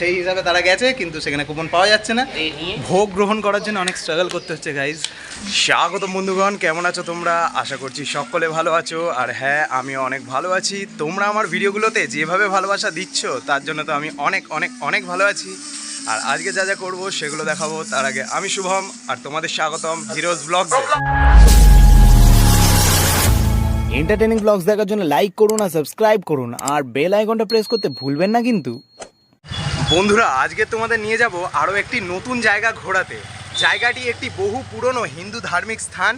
সেই হিসাবে তারা গেছে কিন্তু সেখানে কুপন পাওয়া যাচ্ছে না। ভোগ গ্রহণ করার জন্য অনেক স্ট্রাগল করতে হচ্ছে গাইজ স্বাগত বন্ধুগণ কেমন আছো তোমরা? আশা করছি সকলে ভালো আছো। আর হ্যাঁ আমি অনেক ভালো আছি। তোমরা আমার ভিডিওগুলোতে যেভাবে ভালোবাসা দিচ্ছ তার জন্য তো আমি অনেক অনেক অনেক ভালো আছি। আর আজকে যা যা করব সেগুলো দেখাবো। তার আগে আমি শুভম আর তোমাদের স্বাগতম হিরোজ ব্লগস। এন্টারটেনিং ব্লগস দেখার জন্য লাইক করুন আর সাবস্ক্রাইব করুন। আর বেল আইকনটা প্রেস করতে ভুলবেন না কিন্তু। বন্ধুরা, আজকে তোমাদের নিয়ে যাব আরও একটি নতুন জায়গা ঘোরাতে। জায়গাটি একটি বহু পুরনো হিন্দু ধার্মিক স্থান।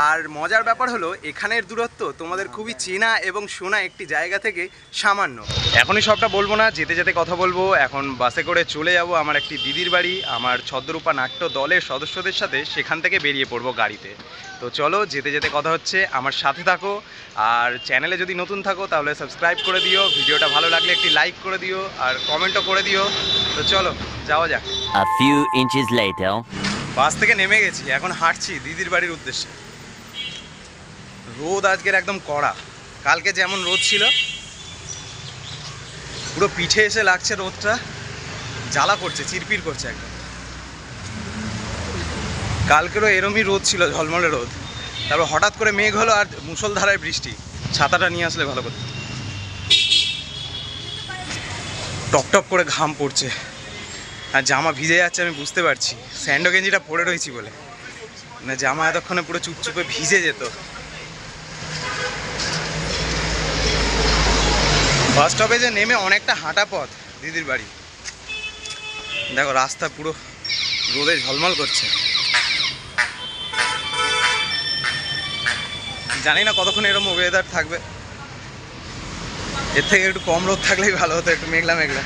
আর মজার ব্যাপার হলো এখানের দূরত্ব তোমাদের খুবই চেনা এবং শোনা একটি জায়গা থেকে সামান্য। এখনই সবটা বলব না যেতে যেতে কথা বলব। এখন বাসে করে চলে যাব আমার একটি দিদির বাড়ি আমার ছদ্মরূপা নাট্য দলের সদস্যদের সাথে সেখান থেকে বেরিয়ে পড়ব গাড়িতে। তো চলো যেতে যেতে কথা হচ্ছে আমার সাথে থাকো। আর চ্যানেলে যদি নতুন থাকো তাহলে সাবস্ক্রাইব করে দিও। ভিডিওটা ভালো লাগলে একটি লাইক করে দিও আর কমেন্টও করে দিও। তো চলো যাওয়া যাক। A few inches later. বাস থেকে নেমে গেছি এখন হাঁটছি দিদির বাড়ির উদ্দেশ্যে। রোদ আজকের একদম কড়া। কালকে যেমন রোদ ছিল, পুরো পিঠে এসে লাগছে রোদটা। জ্বালা করছে, চিরপির করছে একদম। কালকেরও এরমই রোদ ছিল, ঝলমলে রোদ। তারপর হঠাৎ করে মেঘ হলো আর মুষলধারায় বৃষ্টি। ছাতাটা নিয়ে আসলে ভালো করতো। টপ টপ করে ঘাম পড়ছে। আর জামা ভিজে যাচ্ছে আমি বুঝতে পারছি। স্যান্ডো গেঞ্জিটা পরে রয়েছি বলে। না জামা এতক্ষণে পুরো চুপচুপে ভিজে যেত। বাস স্টপে যে নেমে অনেকটা হাঁটা পথ দিদির বাড়ি। দেখো, রাস্তা পুরো রোদে ঝলমল করছে। জানি না কতক্ষণ এরকম ওয়েদার থাকবে। এর থেকে একটু কম রোদ থাকলেই ভালো হতো, একটু মেঘলা মেঘলা।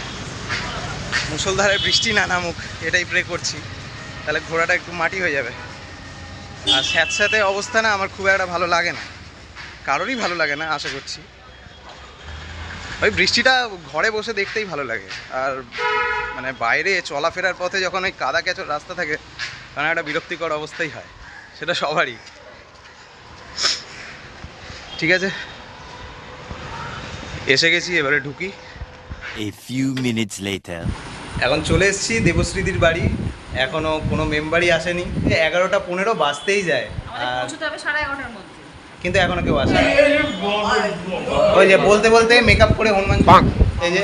মুসলধারে বৃষ্টি না নামুক, এটাই প্রে করছি। তাহলে ঘোড়াটা একটু মাটি হয়ে যাবে। আর স্যাঁতস্যাঁতে অবস্থা না, আমার খুব একটা ভালো লাগে না। কারোরই ভালো লাগে না, আশা করছি। ওই বৃষ্টিটা ঘরে বসে দেখতেই ভালো লাগে। আর মানে বাইরে চলাফেরার পথে যখন ওই কাদা ক্যাচর রাস্তা থাকে তখন একটা বিরক্তিকর অবস্থাই হয়। সেটা সবারই। ঠিক আছে? এসে গেছি এবারে ঢুকি। A few minutes later. এখন চলে এসেছি দেবশ্রীদির বাড়ি। এখনও কোনো মেম্বারই আসেনি। এগারোটা পনেরো বাজতেই যায়। আর পৌঁছতে হবে সাড়ে এগারোটার মধ্যে। কিন্তু এখনও কেউ আসে ওই যে বলতে বলতে মেকআপ করে হনুমান এই যে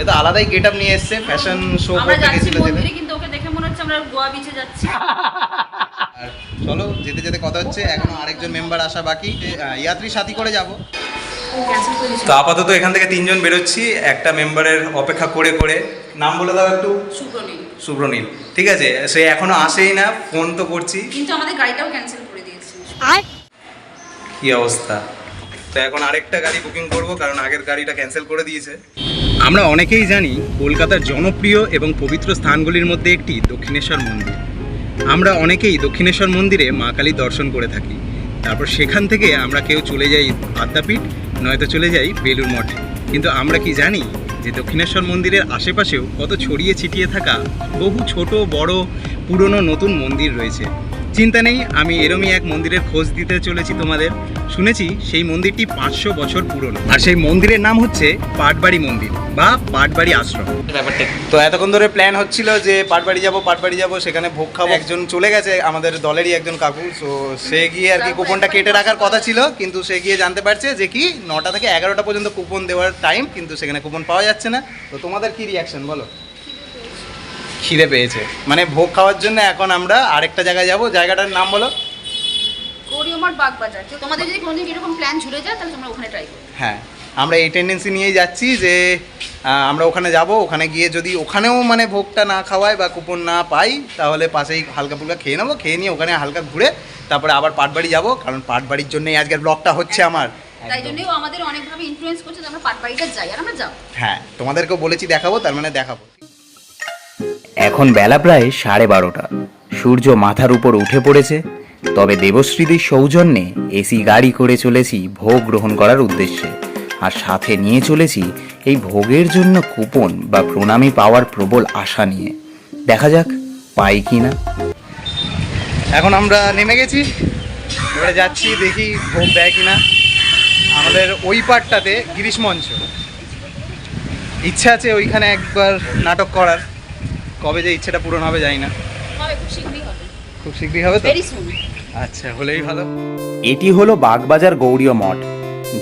এ তো আলাদাই গেট আপ নিয়ে এসছে ফ্যাশন শো করতে গেছিল যেতে কিন্তু ওকে দেখে মনে হচ্ছে আমরা গোয়া বিচে যাচ্ছি। আর চলো যেতে যেতে কথা হচ্ছে এখনও আরেকজন মেম্বার আসা বাকি। ইয়াত্রী সাথী করে যাব। তো আপাতত এখান থেকে তিনজন বেরোচ্ছি একটা মেম্বারের অপেক্ষা করে করে। নাম বলে দাও একটু। সুব্রনীল সুব্রনীল ঠিক আছে সে এখনও আসেই না ফোন তো করছি। কিন্তু আমাদের গাড়িটাও ক্যান্সেল করে দিয়েছি। কি অবস্থা? তো এখন আরেকটা গাড়ি বুকিং করব কারণ আগের গাড়িটা ক্যান্সেল করে দিয়েছে। আমরা অনেকেই জানি কলকাতার জনপ্রিয় এবং পবিত্র স্থানগুলির মধ্যে একটি দক্ষিণেশ্বর মন্দির। আমরা অনেকেই দক্ষিণেশ্বর মন্দিরে মা কালীর দর্শন করে থাকি। তারপর সেখান থেকে আমরা কেউ চলে যাই আদ্যাপীঠ নয়তো চলে যাই বেলুর মঠে। কিন্তু আমরা কি জানি যে দক্ষিণেশ্বর মন্দিরের আশেপাশেও কত ছড়িয়ে ছিটিয়ে থাকা বহু ছোট, বড়, পুরনো নতুন মন্দির রয়েছে। চিন্তা নেই আমি এরমই এক মন্দিরের খোঁজ দিতে চলেছি তোমাদের। শুনেছি সেই মন্দিরটি পাঁচশো বছর পুরনো। আর সেই মন্দিরের নাম হচ্ছে পাটবাড়ি মন্দির বা পাটবাড়ি আশ্রম। তো এতক্ষণ ধরে প্ল্যান হচ্ছিল যে পাটবাড়ি যাব পাটবাড়ি যাব সেখানে ভোগ খাব। একজন চলে গেছে আমাদের দলেরই একজন কাকু। তো সে গিয়ে আর কি কুপনটা কেটে রাখার কথা ছিল কিন্তু সে গিয়ে জানতে পারছে যে কি নটা থেকে এগারোটা পর্যন্ত কুপন দেওয়ার টাইম কিন্তু সেখানে কুপন পাওয়া যাচ্ছে না। তো তোমাদের কি রিয়াকশন বলো। খিদে পেয়েছে। মানে ভোগ খাওয়ার জন্য এখন আমরা আরেকটা জায়গায় যাব। জায়গাটার নাম বলো। গৌরীয়মার বাগবাজার। তোমাদের যদি কোনোদিন এরকম প্ল্যান ঝুলে যায় তাহলে তোমরা ওখানে ট্রাই করো। হ্যাঁ আমরা এই টেন্ডেন্সি নিয়েই যাচ্ছি যে আমরা ওখানে যাব। ওখানে গিয়ে যদি ওখানেও মানে ভোগটা না খাওয়ায় বা কুপন না পাই তাহলে পাশেই হালকা ফুলকা খেয়ে নেব। খেয়ে নিয়ে ওখানে হালকা ঘুরে তারপরে আবার পাটবাড়ি যাব। কারণ পাটবাড়ির জন্যই আজকের ব্লগটা হচ্ছে আমার। তাই জন্যও আমাদের অনেকভাবে ইনফ্লুয়েন্স করছে যে আমরা পাটবাড়িটা যাই আর আমরা যাও হ্যাঁ তোমাদেরকেও বলেছি দেখাবো তার মানে দেখাবো। এখন বেলা প্রায় সাড়ে বারোটা। সূর্য মাথার উপর উঠে পড়েছে, তবে দেবশ্রীদের সৌজন্যে এসি গাড়ি করে চলেছি ভোগ গ্রহণ করার উদ্দেশ্যে। আর সাথে নিয়ে চলেছি এই ভোগের জন্য কুপন বা প্রণামী পাওয়ার প্রবল আশা নিয়ে। দেখা যাক, পাই কি না। এখন আমরা নেমে গেছি, এবারে যাচ্ছি দেখি ভোগ দেয় কিনা আমাদের ওই পাটটাতে গিরিশ মঞ্চ। ইচ্ছা আছে ওইখানে একবার নাটক করার। কবে যে ইচ্ছেটা পূরণ হবে জানি না। খুব শীঘ্রই হবে। খুব শীঘ্রই হবে তো? আচ্ছা হলেই ভালো। এটি হলো বাগবাজার গৌরীয় মঠ।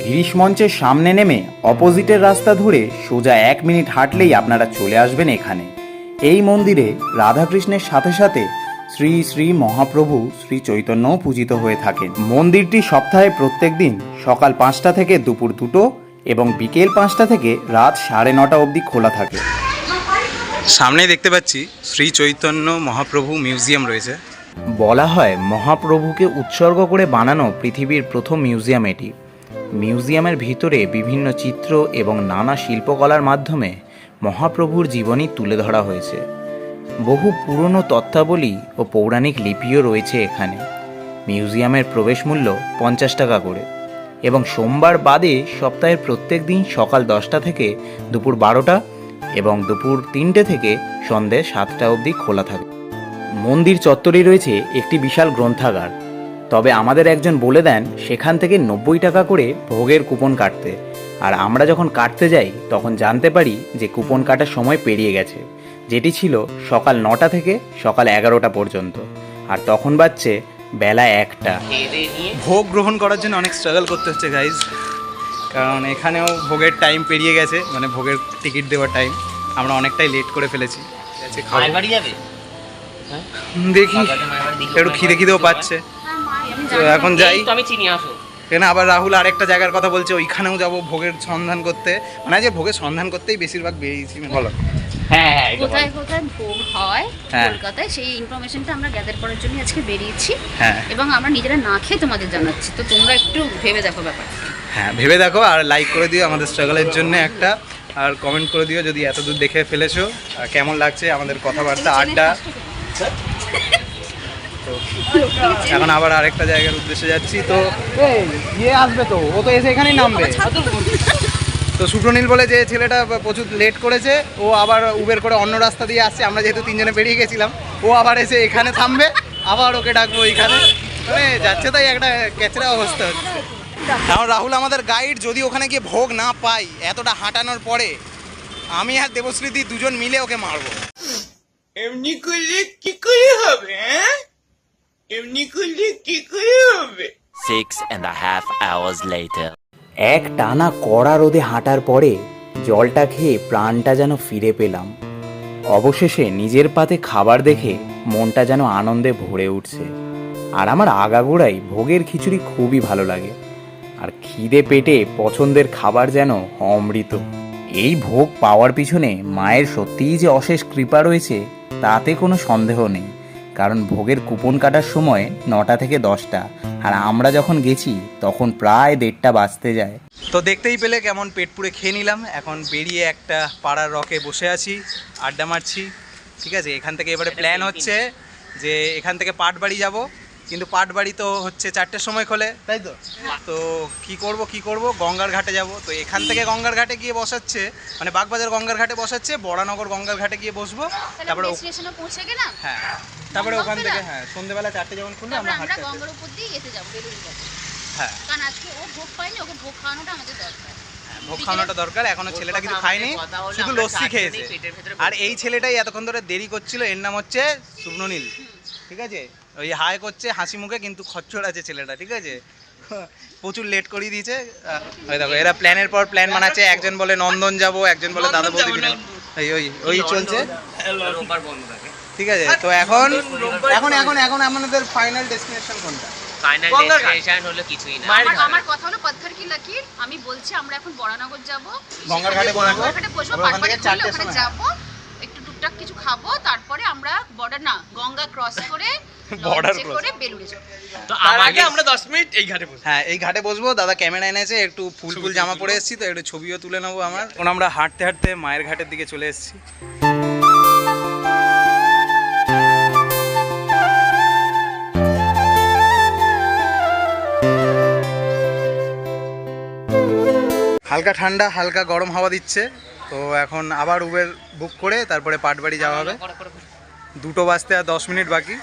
গিরিশ মঞ্চের সামনে নেমে অপোজিটের রাস্তা ধরে সোজা এক মিনিট হাঁটলেই আপনারা চলে আসবেন এখানে। এই মন্দিরে রাধাকৃষ্ণের সাথে সাথে শ্রী শ্রী মহাপ্রভু শ্রী চৈতন্যও পূজিত হয়ে থাকেন। মন্দিরটি সপ্তাহে প্রত্যেক দিন সকাল পাঁচটা থেকে দুপুর দুটো এবং বিকেল পাঁচটা থেকে রাত সাড়ে নটা অবধি খোলা থাকে। সামনেই দেখতে পাচ্ছি শ্রী চৈতন্য মহাপ্রভু মিউজিয়াম রয়েছে। বলা হয় মহাপ্রভুকে উৎসর্গ করে বানানো পৃথিবীর প্রথম মিউজিয়াম এটি। মিউজিয়ামের ভিতরে বিভিন্ন চিত্র এবং নানা শিল্পকলার মাধ্যমে মহাপ্রভুর জীবনী তুলে ধরা হয়েছে। বহু পুরনো তত্ত্বাবলী ও পৌরাণিক লিপিও রয়েছে এখানে। মিউজিয়ামের প্রবেশ মূল্য পঞ্চাশ টাকা করে এবং সোমবার বাদে সপ্তাহের প্রত্যেক দিন সকাল দশটা থেকে দুপুর বারোটা এবং দুপুর তিনটে থেকে সন্ধে সাতটা অবধি খোলা থাকে। মন্দির চত্বরে রয়েছে একটি বিশাল গ্রন্থাগার। তবে আমাদের একজন বলে দেন, সেখান থেকে নব্বই টাকা করে ভোগের কুপন কাটতে। আর আমরা যখন কাটতে যাই, তখন জানতে পারি যে কুপন কাটার সময় পেরিয়ে গেছে। যেটি ছিল সকাল নটা থেকে সকাল এগারোটা পর্যন্ত। আর তখন বাজছে বেলা একটা। ভোগ গ্রহণ করার জন্য অনেক স্ট্রাগল করতে হচ্ছে গাইজ কারণ এখানেও ভোগের টাইম পেরিয়ে গেছে মানে ভোগের টিকিট দেওয়ার টাইম আমরা অনেকটাই লেট করে ফেলেছি। যাবে? হুম, দেখি। একটু খিদে খিদেও পাচ্ছে। হ্যাঁ তো এখন যাই। আমি চিনি আসো। এখানে আবার রাহুল আরেকটা জায়গার কথা বলছে ওইখানেও যাব ভোগের সন্ধান করতে। মানে যে ভোগের সন্ধান করতেই বেশিরভাগ বেরিয়েছি। বলো। হ্যাঁ হ্যাঁ কোথায় কোথায় ভোগ হয় হ্যাঁ। কলকাতায় সেই ইনফরমেশনটা আমরা গ্যাদার করার জন্য আজকে বেরিয়েছি। হ্যাঁ। এবং আমরা নিজেরা না খেয়ে তোমাদের জানাচ্ছি। তো তোমরা একটু ভেবে দেখো ব্যাপারটা। হ্যাঁ ভেবে দেখো আর লাইক করে দিও আমাদের স্ট্রাগলের জন্য একটা। আর কমেন্ট করে দিও যদি এত দূর দেখে ফেলেছো। আর কেমন লাগছে আমাদের কথাবার্তা আড্ডা? এখন আবার আরেকটা জায়গার উদ্দেশ্যে যাচ্ছি। তো ইয়ে আসবে তো। ও তো এসে এখানেই নামবে। তো সুপ্রনীল বলে যে ছেলেটা প্রচুর লেট করেছে ও আবার উবের করে অন্য রাস্তা দিয়ে আসছে আমরা যেহেতু তিনজনে বেরিয়ে গেছিলাম ও আবার এসে এখানে থামবে আবার ওকে ডাকবো এইখানে মানে যাচ্ছে তাই একটা ক্যাচরা অবস্থা হচ্ছে। এখন রাহুল আমাদের গাইড যদি ওখানে গিয়ে ভোগ না পাই এতটা হাঁটানোর পরে আমি আর দেবশ্রীদি দুজন মিলে ওকে মারবো। এমনি করলে কি করে হবে হ্যাঁ? এমনি করলে কি করে হবে? Six and a half hours later. এক টানা কড়া রোদে হাঁটার পরে জলটা খেয়ে প্রাণটা যেন ফিরে পেলাম। অবশেষে নিজের পাতে খাবার দেখে মনটা যেন আনন্দে ভরে উঠছে। আর আমার আগাগোড়াই ভোগের খিচুড়ি খুবই ভালো লাগে। আর খিদে পেটে পছন্দের খাবার যেন অমৃত। এই ভোগ পাওয়ার পিছনে মায়ের সত্যিই যে অশেষ কৃপা রয়েছে, তাতে কোনো সন্দেহ নেই। কারণ ভোগের কুপন কাটার সময় নটা থেকে দশটা। আর আমরা যখন গেছি তখন প্রায় দেড়টা বাজতে যায়। তো দেখতেই পেলে কেমন পেট পুড়ে খেয়ে নিলাম। এখন বেরিয়ে একটা পাড়ার রকে বসে আছি আড্ডা মারছি। ঠিক আছে এখান থেকে এবারে প্ল্যান হচ্ছে যে এখান থেকে পাট বাড়ি যাব। কিন্তু পাটবাড়ি তো হচ্ছে চারটের সময় খোলে তাই তো? তো কি করব কি করব? গঙ্গার ঘাটে যাব। তো এখান থেকে গঙ্গার ঘাটে গিয়ে বসাচ্ছে মানে বাগবাজার গঙ্গার ঘাটে বসাচ্ছে বড়ানগর গঙ্গার ঘাটে গিয়ে বসবো। তারপরে পৌঁছে গেলাম? হ্যাঁ। তারপরে ওখান থেকে হ্যাঁ সন্ধ্যেবেলা চারটে যখন খুললে আমরা আমরা হাঁটতে হাঁটতে- গঙ্গার উপর দিয়ে যেতে যাব হ্যাঁ। কারণ আজকে ও ভোগ পাইনি ওকে ভোগ খাওয়ানোটা আমাদের দরকার। ভোগ খাওয়ানোটা দরকার এখনও ছেলেটা কিছু খায়নি শুধু লস্যি খেয়েছে। আর এই ছেলেটাই এতক্ষণ ধরে দেরি করছিল এর নাম হচ্ছে শুভনীল ঠিক আছে? ওই হাই করছে হাসি মুখে কিন্তু খচ্চর আছে ছেলেটা ঠিক আছে? প্রচুর লেট করিয়ে দিয়েছে। ওই দেখো এরা প্ল্যানের পর প্ল্যান বানাচ্ছে একজন বলে নন্দন যাব একজন বলে দাদা বৌদি। এই ওই ওই চলছে। রোববার বন্ধ থাকে। ঠিক আছে তো এখন এখন এখন এখন আমাদের ফাইনাল ডেস্টিনেশন কোনটা? ফাইনাল ডেস্টিনেশন হলো কিছুই না। আমার আমার কথা হলো পাথর কি লাকির আমি বলছি আমরা এখন বড়ানগর যাব। গঙ্গার ঘাটে। গঙ্গার ঘাটে বসবো সময়। যাব। টুকটাক কিছু খাব তারপরে আমরা বর্ডার না গঙ্গা ক্রস করে বেলুড়ে যাব। তো তার আগে আমরা দশ মিনিট এই ঘাটে বসবো। হ্যাঁ এই ঘাটে বসবো। দাদা ক্যামেরা এনেছে একটু ফুল ফুল জামা পরে এসেছি তো একটু ছবিও তুলে নেব আমার। এখন আমরা হাঁটতে হাঁটতে মায়ের ঘাটের দিকে চলে এসেছি। হালকা ঠান্ডা হালকা গরম হাওয়া দিচ্ছে। তো এখন আবার উবের বুক করে তারপরে পাটবাড়ি যাওয়া হবে। দুটো বাজতে আর দশ মিনিট বাকি।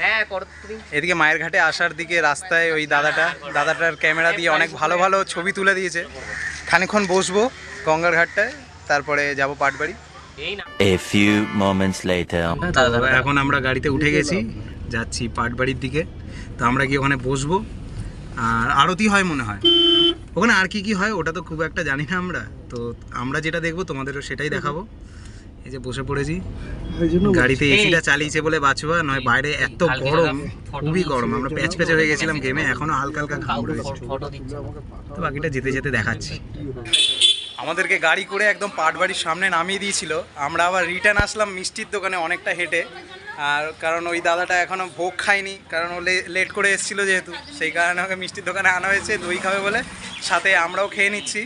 হ্যাঁ এদিকে মায়ের ঘাটে আসার দিকে রাস্তায় ওই দাদাটা দাদাটার ক্যামেরা দিয়ে অনেক ভালো ভালো ছবি তুলে দিয়েছে। খানিক্ষণ বসবো গঙ্গার ঘাটটায় তারপরে যাব পাটবাড়ি। এখন আমরা গাড়িতে উঠে গেছি যাচ্ছি পাটবাড়ির দিকে। তো আমরা গিয়ে ওখানে বসবো। আর আরতি হয় মনে হয়। ওখানে আর কি কি হয় ওটা তো খুব একটা জানি না আমরা। তো আমরা যেটা দেখব তোমাদেরও সেটাই দেখাবো। এই যে বসে পড়েছি। গাড়িতে এসিটা চালিয়েছে বলে বাঁচবা নয় বাইরে এত গরম খুবই গরম। আমরা প্যাচ প্যাচে হয়ে গেছিলাম গেমে এখনও হালকা হালকা ঘাম রয়েছে। ফটো দিচ্ছে তো বাকিটা যেতে যেতে দেখাচ্ছি। আমাদেরকে গাড়ি করে একদম পাটবাড়ির সামনে নামিয়ে দিয়েছিল। আমরা আবার রিটার্ন আসলাম মিষ্টির দোকানে অনেকটা হেঁটে। আর কারণ ওই দাদাটা এখনও ভোগ খায়নি, কারণ ও লেট করে এসেছিল যেহেতু। সেই কারণে ওকে মিষ্টির দোকানে আনা হয়েছে, দই খাবে বলে। সাথে আমরাও খেয়ে নিচ্ছি।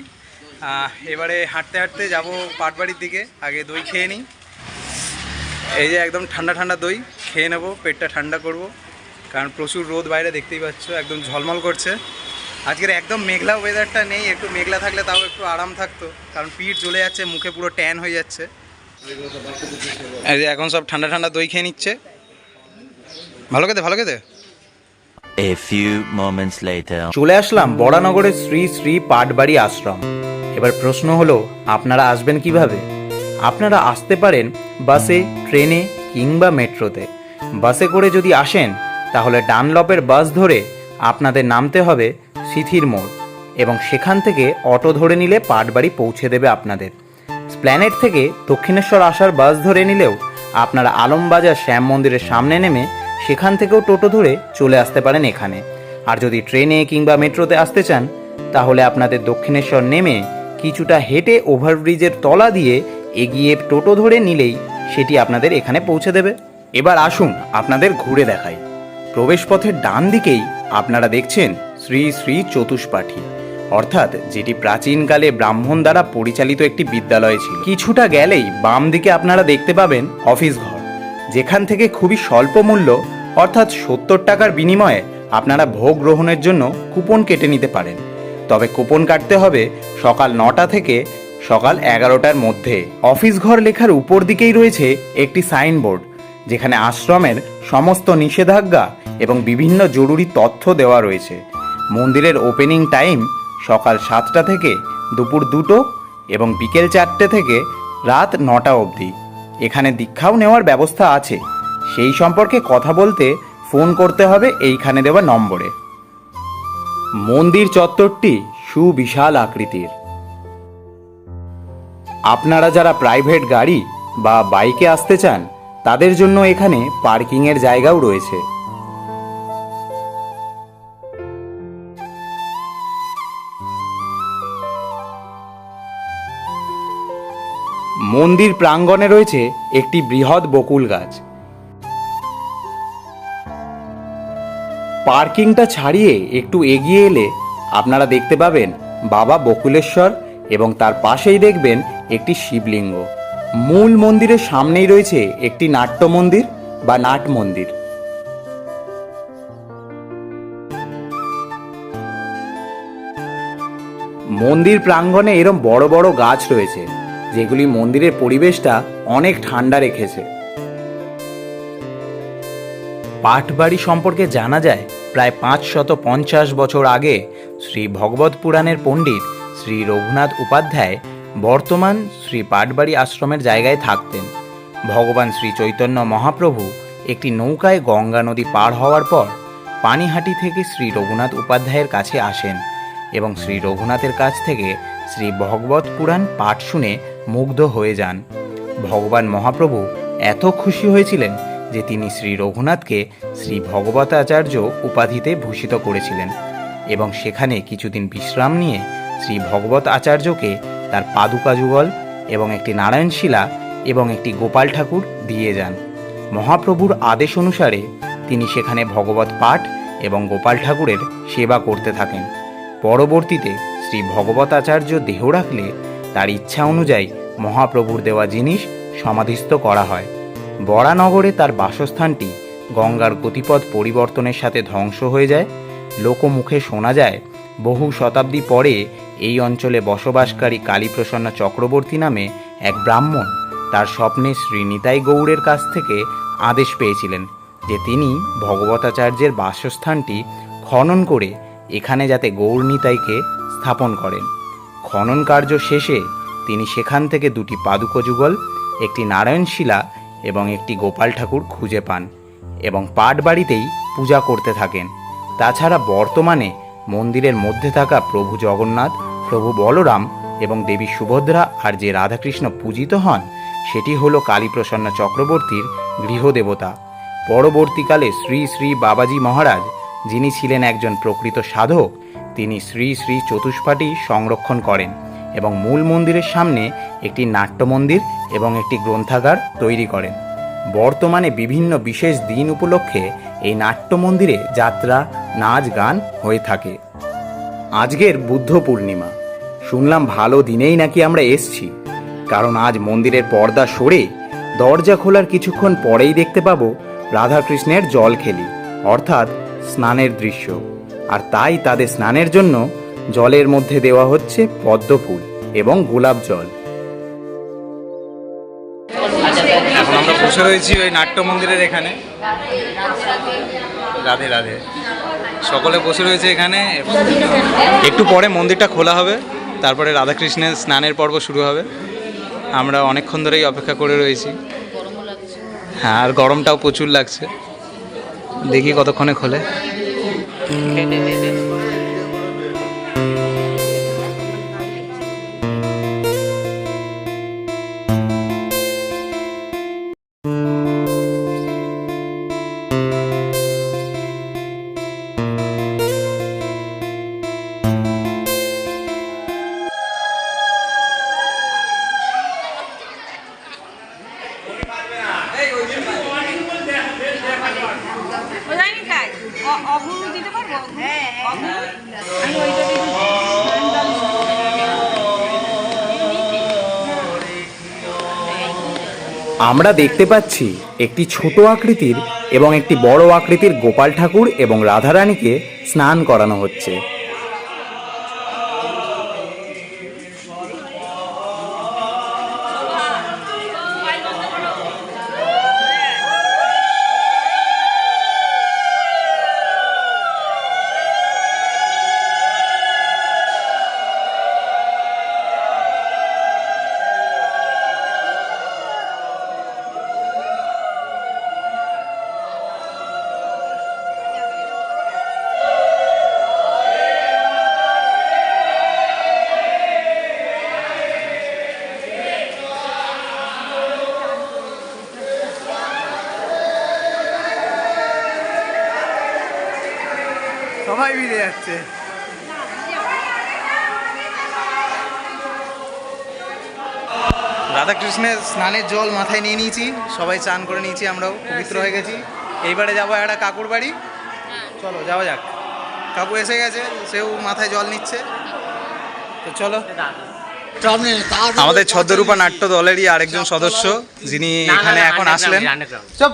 এবারে হাঁটতে হাঁটতে যাব পাটবাড়ির দিকে, আগে দই খেয়ে নিই। এই যে একদম ঠান্ডা ঠান্ডা দই, খেয়ে নেব, পেটটা ঠান্ডা করব। কারণ প্রচুর রোদ বাইরে, দেখতেই পাচ্ছ, একদম ঝলমল করছে। আজকের একদম মেঘলা ওয়েদারটা নেই, একটু মেঘলা থাকলে তাও একটু আরাম থাকতো। কারণ পিঠ জ্বলে যাচ্ছে, মুখে পুরো ট্যান হয়ে যাচ্ছে। এই যে এখন সব ঠান্ডা ঠান্ডা দই খেয়ে নিচ্ছে। ভালো খেতে ভালো খেতে? A few moments later. চলে আসলাম বড়ানগরের শ্রী শ্রী পাটবাড়ি আশ্রম। এবার প্রশ্ন হলো আপনারা আসবেন কীভাবে? আপনারা আসতে পারেন বাসে ট্রেনে কিংবা মেট্রোতে। বাসে করে যদি আসেন তাহলে ডানলপের বাস ধরে আপনাদের নামতে হবে সিথির মোড় এবং সেখান থেকে অটো ধরে নিলে পাটবাড়ি পৌঁছে দেবে আপনাদের। স্প্ল্যানেট থেকে দক্ষিণেশ্বর আসার বাস ধরে নিলেও আপনারা আলমবাজার শ্যাম মন্দিরের সামনে নেমে সেখান থেকেও টোটো ধরে চলে আসতে পারেন এখানে। আর যদি ট্রেনে কিংবা মেট্রোতে আসতে চান, তাহলে আপনাদের দক্ষিণেশ্বর নেমে কিছুটা হেঁটে ওভারব্রিজের তলা দিয়ে এগিয়ে টোটো ধরে নিলেই সেটি আপনাদের এখানে পৌঁছে দেবে। এবার আসুন আপনাদের ঘুরে দেখাই। প্রবেশপথের ডান দিকেই আপনারা দেখছেন শ্রী শ্রী চতুষ্পাঠী। অর্থাৎ যেটি প্রাচীনকালে ব্রাহ্মণ দ্বারা পরিচালিত একটি বিদ্যালয় ছিল। কিছুটা গেলেই বাম দিকে আপনারা দেখতে পাবেন অফিস ঘর, যেখান থেকে খুবই স্বল্প মূল্য, অর্থাৎ সত্তর টাকার বিনিময়ে আপনারা ভোগ গ্রহণের জন্য কুপন কেটে নিতে পারেন। তবে কুপন কাটতে হবে সকাল নটা থেকে সকাল এগারোটার মধ্যে। অফিস ঘর লেখার উপর দিকেই রয়েছে একটি সাইনবোর্ড, যেখানে আশ্রমের সমস্ত নিষেধাজ্ঞা এবং বিভিন্ন জরুরি তথ্য দেওয়া রয়েছে। মন্দিরের ওপেনিং টাইম সকাল সাতটা থেকে দুপুর দুটো এবং বিকেল চারটে থেকে রাত নটা অবধি। এখানে দীক্ষাও নেওয়ার ব্যবস্থা আছে। সেই সম্পর্কে কথা বলতে ফোন করতে হবে এইখানে দেওয়া নম্বরে। মন্দির চত্বরটি সুবিশাল আকৃতির। আপনারা যারা প্রাইভেট গাড়ি বা বাইকে আসতে চান, তাদের জন্য এখানে পার্কিংয়ের জায়গাও রয়েছে। মন্দির প্রাঙ্গণে রয়েছে একটি বৃহৎ বকুল গাছ। পার্কিংটা ছাড়িয়ে একটু এগিয়ে এলে আপনারা দেখতে পাবেন বাবা বকুলেশ্বর এবং তার পাশেই দেখবেন একটি শিবলিঙ্গ। মূল মন্দিরের সামনেই রয়েছে একটি নাট্য মন্দির বা নাট মন্দির। মন্দির প্রাঙ্গণে এরম বড় বড় গাছ রয়েছে। যেগুলি মন্দিরের পরিবেশটা অনেক ঠান্ডা রেখেছে। পাটবাড়ি সম্পর্কে জানা যায়, প্রায় পাঁচশত পঞ্চাশ বছর আগে শ্রী ভগবত পুরাণের পণ্ডিত শ্রী রঘুনাথ উপাধ্যায় বর্তমান শ্রী পাটবাড়ি আশ্রমের জায়গায় থাকতেন। ভগবান শ্রী চৈতন্য মহাপ্রভু একটি নৌকায় গঙ্গা নদী পার হওয়ার পর পানিহাটি থেকে শ্রী রঘুনাথ উপাধ্যায়ের কাছে আসেন এবং শ্রী রঘুনাথের কাছ থেকে শ্রী ভগবত পুরাণ পাঠ শুনে মুগ্ধ হয়ে যান। ভগবান মহাপ্রভু এত খুশি হয়েছিলেন যে তিনি শ্রী রঘুনাথকে শ্রী ভগবতাচার্য উপাধিতে ভূষিত করেছিলেন এবং সেখানে কিছুদিন বিশ্রাম নিয়ে শ্রী ভগবত আচার্যকে তার পাদুকা যুগল এবং একটি নারায়ণশিলা এবং একটি গোপাল ঠাকুর দিয়ে যান। মহাপ্রভুর আদেশ অনুসারে তিনি সেখানে ভগবত পাঠ এবং গোপাল ঠাকুরের সেবা করতে থাকেন। পরবর্তীতে শ্রী ভগবতাচার্য দেহ রাখলে তার ইচ্ছা অনুযায়ী মহাপ্রভুর দেওয়া জিনিস সমাধিস্থ করা হয়। বরানগরে তার বাসস্থানটি গঙ্গার গতিপথ পরিবর্তনের সাথে ধ্বংস হয়ে যায়। লোকমুখে শোনা যায়, বহু শতাব্দী পরে এই অঞ্চলে বসবাসকারী কালীপ্রসন্ন চক্রবর্তী নামে এক ব্রাহ্মণ তার স্বপ্নে শ্রী নিতাই গৌড়ের কাছ থেকে আদেশ পেয়েছিলেন যে তিনি ভগবতাচার্যের বাসস্থানটি খনন করে এখানে যাতে গৌর নিতাইকে স্থাপন করেন। খনন কার্য শেষে তিনি সেখান থেকে দুটি পাদুক যুগল একটি নারায়ণশিলা এবং একটি গোপাল ঠাকুর খুঁজে পান এবং পাট বাড়িতেই পূজা করতে থাকেন। তাছাড়া বর্তমানে মন্দিরের মধ্যে থাকা প্রভু জগন্নাথ, প্রভু বলরাম এবং দেবী সুভদ্রা আর যে রাধাকৃষ্ণ পূজিত হন, সেটি হল কালীপ্রসন্ন চক্রবর্তীর গৃহদেবতা। পরবর্তীকালে শ্রী শ্রী বাবাজি মহারাজ, যিনি ছিলেন একজন প্রকৃত সাধক তিনি শ্রী শ্রী চতুষ্পাঠী সংরক্ষণ করেন এবং মূল মন্দিরের সামনে একটি নাট্যমন্দির এবং একটি গ্রন্থাগার তৈরি করেন। বর্তমানে বিভিন্ন বিশেষ দিন উপলক্ষে এই নাট্যমন্দিরে যাত্রা, নাচ গান হয়ে থাকে। আজকের বুদ্ধ পূর্ণিমা। শুনলাম ভালো দিনেই নাকি আমরা এসছি। কারণ আজ মন্দিরের পর্দা সরে দরজা খোলার কিছুক্ষণ পরেই দেখতে পাবো রাধাকৃষ্ণের জল খেলি অর্থাৎ স্নানের দৃশ্য। আর তাই তাদের স্নানের জন্য জলের মধ্যে দেওয়া হচ্ছে পদ্ম ফুল এবং গোলাপ জল। এখন আমরা বসে রয়েছি ওই নাট্য মন্দিরের এখানে। রাধে রাধে। সকলে বসে রয়েছে এখানে। একটু পরে মন্দিরটা খোলা হবে। তারপরে রাধাকৃষ্ণের স্নানের পর্ব শুরু হবে। আমরা অনেকক্ষণ ধরেই অপেক্ষা করে রয়েছি। হ্যাঁ আর গরমটাও প্রচুর লাগছে। দেখি কতক্ষণে খোলে। ওজানি অগুরু দিতে পারব? হ্যাঁ আমি ওইটা আমরা দেখতে পাচ্ছি একটি ছোট আকৃতির এবং একটি বড় আকৃতির গোপাল ঠাকুর এবং রাধারানীকে স্নান করানো হচ্ছে। সবাই মিলে যাচ্ছে। রাধাকৃষ্ণের স্নানের জল মাথায় নিয়ে নিয়েছি, সবাই চান করে নিয়েছি, আমরাও পবিত্র হয়ে গেছি। এইবারে যাব একটা কাকুর বাড়ি। চলো, যাওয়া যাক। কাকু এসে গেছে, সেও মাথায় জল নিচ্ছে। তো চলো। আমাদের ছদ্মরূপা নাট্য দলেরই আরেকজন সদস্য, যিনি এখানে এখন আসলেন। চপ।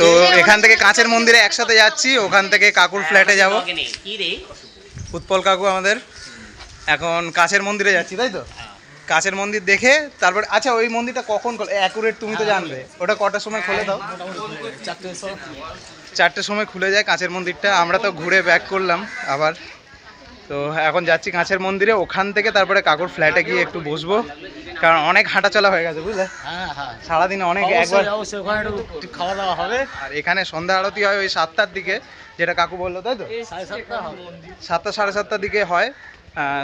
তো এখান থেকে কাঁচের মন্দিরে একসাথে যাচ্ছি ওখান থেকে কাকুর ফ্ল্যাটে যাব। উৎপল কাকু আমাদের। এখন কাছের মন্দিরে যাচ্ছি তাই তো? কাঁচের মন্দির দেখে তারপর আচ্ছা ওই মন্দিরটা কখন অ্যাকুরেট তুমি তো জানবে। ওটা কটার সময় খুলে দাও? চারটের সময়। খুলে যায় কাঁচের মন্দিরটা। আমরা তো ঘুরে ব্যাক করলাম আবার। তো এখন যাচ্ছি কাঁচের মন্দিরে ওখান থেকে তারপরে কাকুর ফ্ল্যাটে গিয়ে একটু বসবো। কারণ অনেক হাঁটাচলা হয়ে গেছে বুঝলে? সারাদিন অনেক একবার খাওয়া দাওয়া হবে। আর এখানে সন্ধ্যা আরতি হয় ওই সাতটার দিকে যেটা কাকু বলল তাই তো? সাতটা সাড়ে সাতটার দিকে হয়।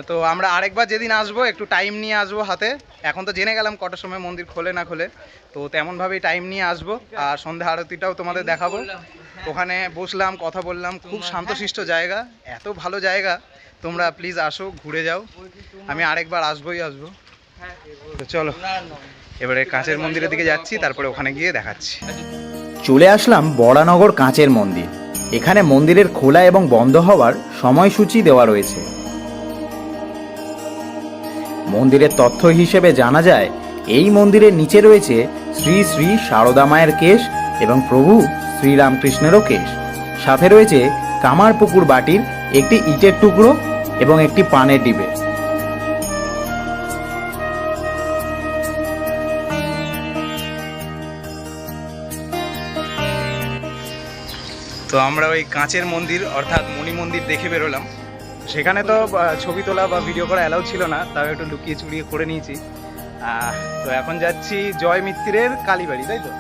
তো আমরা আরেকবার যেদিন আসব একটু টাইম নিয়ে আসব হাতে। এখন তো জেনে গেলাম কটার সময় মন্দির খোলে না খোলে। তো তেমনভাবেই টাইম নিয়ে আসব। আর সন্ধ্যা আরতিটাও তোমাদের দেখাবো। ওখানে বসলাম কথা বললাম। খুব শান্তশিষ্ট জায়গা এত ভালো জায়গা। তোমরা প্লিজ আসো, ঘুরে যাও। আমি আরেকবার আসবোই, আসব। চলো, এবারে কাঁচের মন্দিরের দিকে যাচ্ছি, তারপরে ওখানে গিয়ে দেখাচ্ছি। চলে আসলাম বড়ানগর কাঁচের মন্দির। এখানে মন্দিরের খোলা এবং বন্ধ হওয়ার সময়সূচি দেওয়া রয়েছে। মন্দিরের তথ্য হিসেবে জানা যায়, এই মন্দিরের নিচে রয়েছে শ্রী শ্রী সারদা মায়ের কেশ এবং প্রভু শ্রীরামকৃষ্ণেরও কেশ। সাথে রয়েছে কামারপুকুর বাটির একটি ইটের টুকরো এবং একটি পানের ডিবে। তো আমরা ওই কাঁচের মন্দির, অর্থাৎ মণি মন্দির দেখে বেরোলাম। সেখানে তো ছবি তোলা বা ভিডিও করা অ্যালাউ ছিল না, তাও একটু লুকিয়ে চুরিয়ে করে নিয়েছি। তো এখন যাচ্ছি জয় মিত্রের কালীবাড়ি, তাই তো?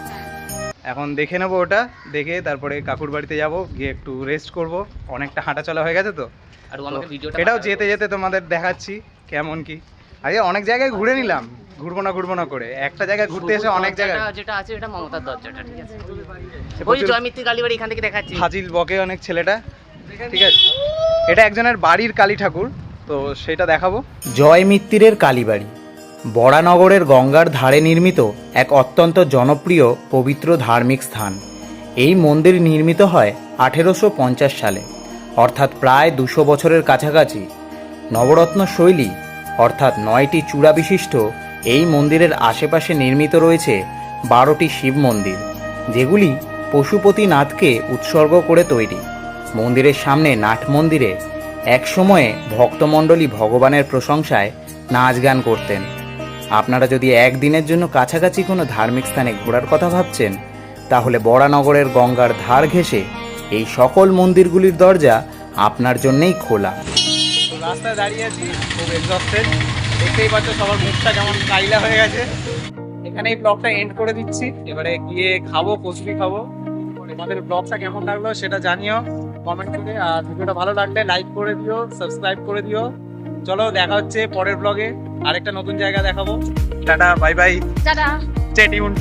এখন দেখে নেব ওটা, দেখে তারপরে কাকুর বাড়িতে যাব, গিয়ে একটু রেস্ট করব। অনেকটা হাঁটা চলা হয়ে গেছে তো? আর আমাকে ভিডিওটা এটাও যেতে যেতে তোমাদের দেখাচ্ছি কেমন কি। আগে অনেক জায়গায় ঘুরে নিলাম ঘুরবো না ঘুরবো না করে। একটা জায়গায় ঘুরতে এসে অনেক জায়গায় যেটা আছে এটা মমতার দরজাটা ঠিক আছে। ওই জয়মিত্রী কালীবাড়ি এখান থেকে দেখাচ্ছি। ফাজিল বকে অনেক ছেলেটা ঠিক আছে। এটা একজনের বাড়ির কালী ঠাকুর তো সেটা দেখাবো। জয় মিত্তিরের কালীবাড়ি বরানগরের গঙ্গার ধারে নির্মিত এক অত্যন্ত জনপ্রিয় পবিত্র ধার্মিক স্থান। এই মন্দির নির্মিত হয় আঠেরোশো পঞ্চাশ সালে। অর্থাৎ প্রায় দুশো বছরের কাছাকাছি। নবরত্ন শৈলী, অর্থাৎ নয়টি চূড়া বিশিষ্ট, এই মন্দিরের আশেপাশে নির্মিত রয়েছে বারোটি শিব মন্দির, যেগুলি পশুপতিনাথকে উৎসর্গ করে তৈরি। মন্দিরের সামনে নাট মন্দিরে একসময়ে ভক্তমণ্ডলী ভগবানের প্রশংসায় নাচ গান করতেন। আপনারা যদি একদিনের জন্য কাছাকাছি কোনো ধার্মিক স্থানে ঘোরার কথা ভাবছেন, তাহলে বরানগরের গঙ্গার ধার ঘেঁষে এই সকল মন্দিরগুলির দরজা আপনার জন্যেই খোলা। তো রাস্তায় দাঁড়িয়ে আছি খুব এক্সস্টেড দেখতেই পাচ্ছ সবার মুখটা কেমন কাইলা হয়ে গেছে। এখানে এই ব্লগটা এন্ড করে দিচ্ছি। এবারে গিয়ে খাব কচুরি খাব। তোমাদের ব্লগটা কেমন লাগল সেটা জানিও কমেন্ট করে। আর ভিডিওটা ভালো লাগলে লাইক করে দিও সাবস্ক্রাইব করে দিও। চলো দেখা হচ্ছে পরের ব্লগে আরেকটা নতুন জায়গা দেখাবো। Tata bye bye tata. Stay tune